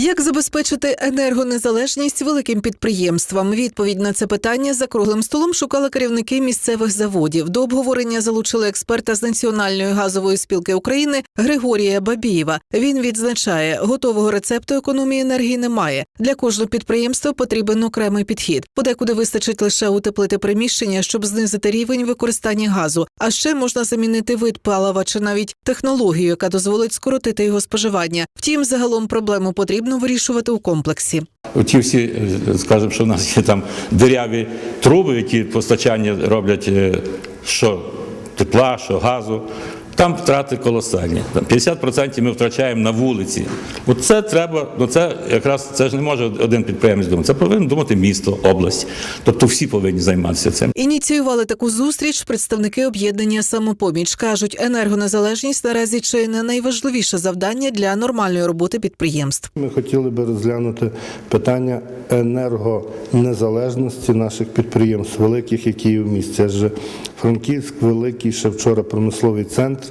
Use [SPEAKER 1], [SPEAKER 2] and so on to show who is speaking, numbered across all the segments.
[SPEAKER 1] Як забезпечити енергонезалежність великим підприємствам? Відповідь на це питання за круглим столом шукали керівники місцевих заводів. До обговорення залучили експерта з Національної газової спілки України Григорія Бабієва. Він відзначає, готового рецепту економії енергії немає. Для кожного підприємства потрібен окремий підхід. Подекуди вистачить лише утеплити приміщення, щоб знизити рівень використання газу. А ще можна замінити вид палива чи навіть технологію, яка дозволить скоротити його споживання. Втім, загалом проблему потрібно вирішувати у комплексі.
[SPEAKER 2] Оті всі, скажемо, що в нас є там диряві труби, які постачання роблять е, що тепла, що газу. Там втрати колосальні. Там 50% ми втрачаємо на вулиці. От це треба, ну це якраз це ж не може один підприємець думати. Це повинен думати місто, область. Тобто всі повинні займатися цим.
[SPEAKER 1] Ініціювали таку зустріч представники об'єднання самопоміч. кажуть, енергонезалежність наразі чи не найважливіше завдання для нормальної роботи підприємств.
[SPEAKER 3] Ми хотіли би розглянути питання енергонезалежності наших підприємств, великих, які є в місті. Адже Франківськ великий ще вчора промисловий центр,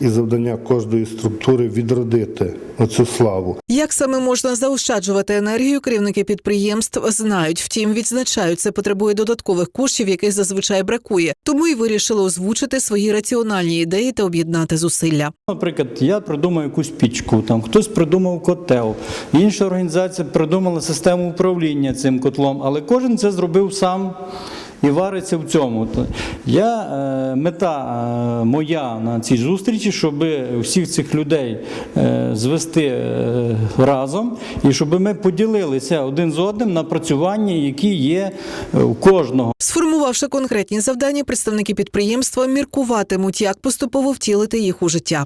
[SPEAKER 3] і завдання кожної структури відродити оцю славу.
[SPEAKER 1] Як саме можна заощаджувати енергію, керівники підприємств знають. Втім, відзначають, це потребує додаткових коштів, яких зазвичай бракує. Тому і вирішили озвучити свої раціональні ідеї та об'єднати зусилля.
[SPEAKER 4] Наприклад, я придумав якусь пічку, там хтось придумав котел, інша організація придумала систему управління цим котлом, але кожен це зробив сам. І вариться в цьому. Я, е, мета е, моя на цій зустрічі, щоб всіх цих людей е, звести разом і щоб ми поділилися один з одним на працювання, які є у кожного.
[SPEAKER 1] Сформувавши конкретні завдання, представники підприємства міркуватимуть, як поступово втілити їх у життя.